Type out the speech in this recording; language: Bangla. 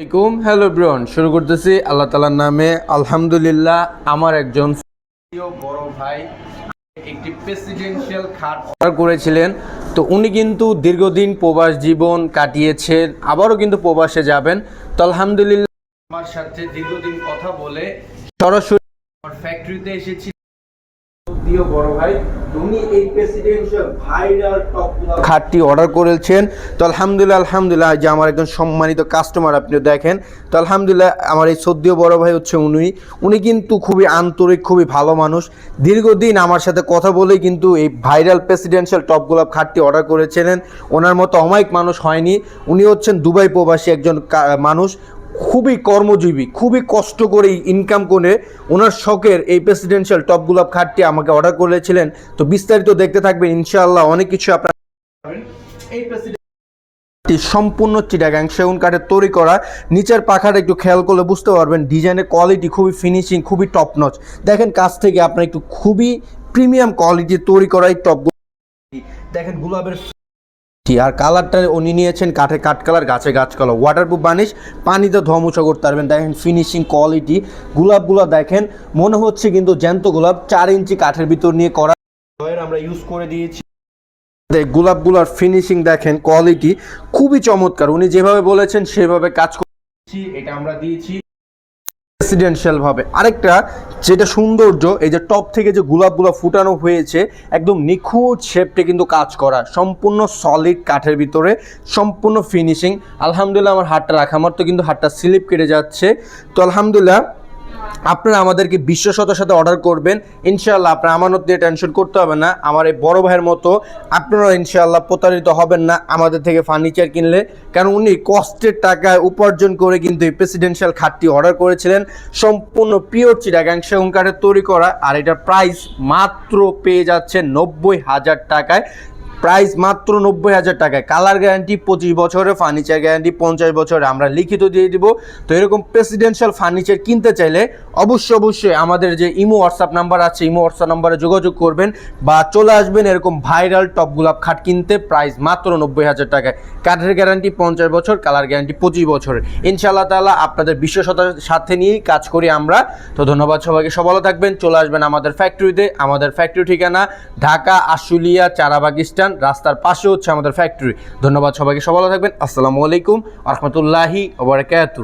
আলাইকুম। হ্যালো ব্রন শুরু করতেছি আল্লাহ তালার নামে। আলহামদুলিল্লাহ, আমার একজন বড় ভাই একটি প্রেসিডেন্সিয়াল খাট অর্ডার করেছিলেন। তো উনি কিন্তু দীর্ঘদিন প্রবাস জীবন কাটিয়েছেন, আবারও কিন্তু প্রবাসে যাবেন। তো আলহামদুলিল্লাহ, আমার সাথে দীর্ঘদিন কথা বলে সরাসরি ফ্যাক্টরিতে এসেছি। বড় ভাই। উনি এই প্রেসিডেন্সিয়াল ভাইরাল টপ খাটটি অর্ডার করেছেন। তো আলহামদুলিল্লাহ আলহামদুলিল্লাহ যে আমার একজন সম্মানিত কাস্টমার আপনি দেখেন। তো আলহামদুলিল্লাহ, আমার এই সদ্য বড় ভাই হচ্ছে উনি। উনি কিন্তু খুবই আন্তরিক, খুবই ভালো মানুষ। দীর্ঘদিন আমার সাথে কথা বলেই কিন্তু এই ভাইরাল প্রেসিডেন্সিয়াল টপ গোলাপ খাটটি অর্ডার করেছিলেন। ওনার মতো অমায়িক মানুষ হয়নি। উনি হচ্ছেন দুবাই প্রবাসী একজন মানুষ। খুবই কর্মজীবী, খুবই কষ্ট করে ইনকাম করে ওনার শখের এই প্রেসিডেন্সিয়াল টপ গোলাপ খাটটি আমাকে অর্ডার করেছিলেন। তো বিস্তারিত দেখতে থাকবেন, ইনশাআল্লাহ অনেক কিছু আপনার এই সম্পূর্ণ চিটাগাং সেগুন কাঠের তৈরি করা। নিচের পাখাটা একটু খেয়াল করলে বুঝতে পারবেন ডিজাইনের কোয়ালিটি খুবই ফিনিশিং খুবই টপ নচ দেখেন কাছ থেকে আপনার একটু খুবই প্রিমিয়াম কোয়ালিটি তৈরি করা এই টপ দেখেন গুলাবের জি, আর কালারটা উনি নিয়েছেন কাঠে কাঠ কালার গাছে গাছ কালার ওয়াটারপ্রুফ বানিশ পানিতে ধমুচা করতে পারবেন। দেখেন ফিনিশিং কোয়ালিটি গোলাপগুলো দেখেন মনে হচ্ছে কিন্তু জ্যান্ত গোলাপ চার ইঞ্চি কাঠের ভিতর নিয়ে করা। আমরা ইউজ করে দিয়েছি। গোলাপগুলোর ফিনিশিং দেখেন কোয়ালিটি খুবই চমৎকার। উনি যেভাবে বলেছেন সেভাবে কাজ করছি এটা আমরা দিয়েছি। রেসিডেন্সিয়াল ভাবে। আরেকটা, যেটা সৌন্দর্য, এই যে টপ থেকে যে গোলাপগুলো ফুটানো হয়েছে, একদম নিখুঁত শেপটে কিন্তু কাজ করা। সম্পূর্ণ সলিড কাঠের ভিতরে, সম্পূর্ণ ফিনিশিং আলহামদুলিল্লাহ, আমার হাতটা রাখা। আমার তো কিন্তু হাতটা স্লিপ কেটে যাচ্ছে। তো আলহামদুলিল্লাহ আপনারা আমাদেরকে বিশ্বসতার সাথে অর্ডার করবেন। ইনশাআল্লাহ আপনার আমানত দিয়ে টেনশন করতে হবে না। আমার এই বড় ভাইয়ের মতো আপনারা ইনশাআল্লাহ প্রতারিত হবেন না আমাদের থেকে ফার্নিচার কিনলে। কারণ উনি কষ্টের টাকায় উপার্জন করে কিন্তু এই প্রেসিডেন্সিয়াল খাটটি অর্ডার করেছিলেন। সম্পূর্ণ পিওর চিটাগাং সেগুন কাঠের তৈরি করা। আর এটার প্রাইস মাত্র পেয়ে যাচ্ছে নব্বই হাজার টাকায়। প্রাইস মাত্র নব্বই হাজার টাকায়। কালার গ্যারান্টি, পঁচিশ বছরে ফার্নিচার গ্যারান্টি, পঞ্চাশ বছরে, আমরা লিখিত দিয়ে দিব। তো এরকম প্রেসিডেন্সিয়াল ফার্নিচার কিনতে চাইলে অবশ্যই অবশ্যই আমাদের যে ইমো হোয়াটসঅ্যাপ নাম্বার আছে ইমো হোয়াটসঅ্যাপ নাম্বারে যোগাযোগ করবেন বা চলে আসবেন এরকম ভাইরাল টপ গোলাপ খাট কিনতে প্রাইস মাত্র নব্বই হাজার টাকায়। কাঠের গ্যারান্টি, পঞ্চাশ বছর, কালার গ্যারান্টি, পঁচিশ বছরের। ইনশাআল্লাহ তাআলা আপনাদের বিশ্বসতার সাথে নিয়েই কাজ করি আমরা। তো ধন্যবাদ সবাইকে। সব ভালো থাকবেন, চলে আসবেন আমাদের ফ্যাক্টরিতে আমাদের ফ্যাক্টরি ঠিকানা ঢাকা, আশুলিয়া চারাবাগিস্তান রাস্তার পাশে হচ্ছে আমাদের ফ্যাক্টরি ধন্যবাদ সবাইকে সবাই থাকবেন। আসসালামু আলাইকুম রহমতুল্লাহি ওবরাকাতু